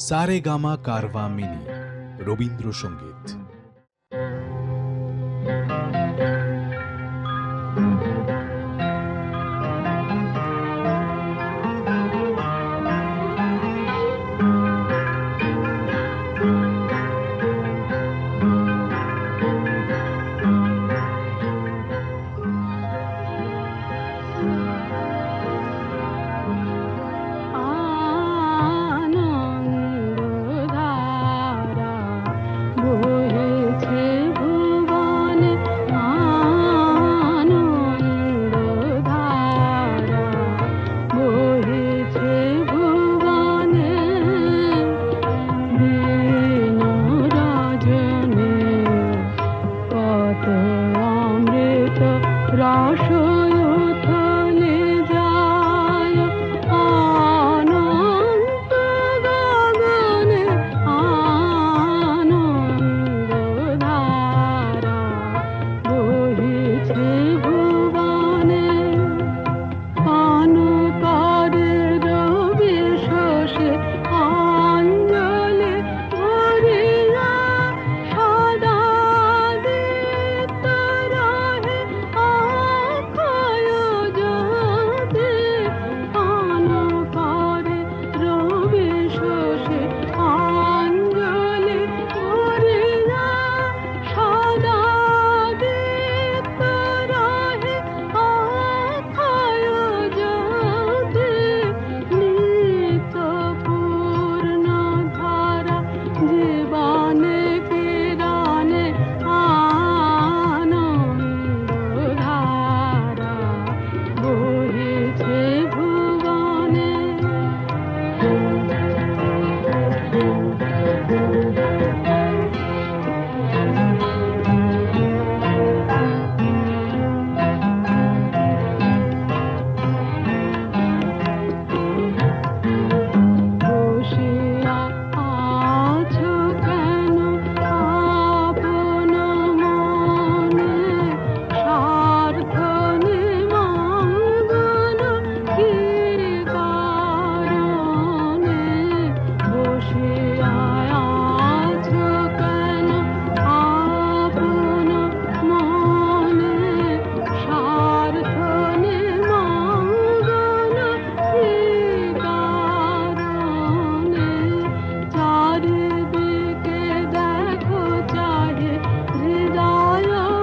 সারে gamma Carvaan mini Rabindrasangeet.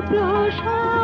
路上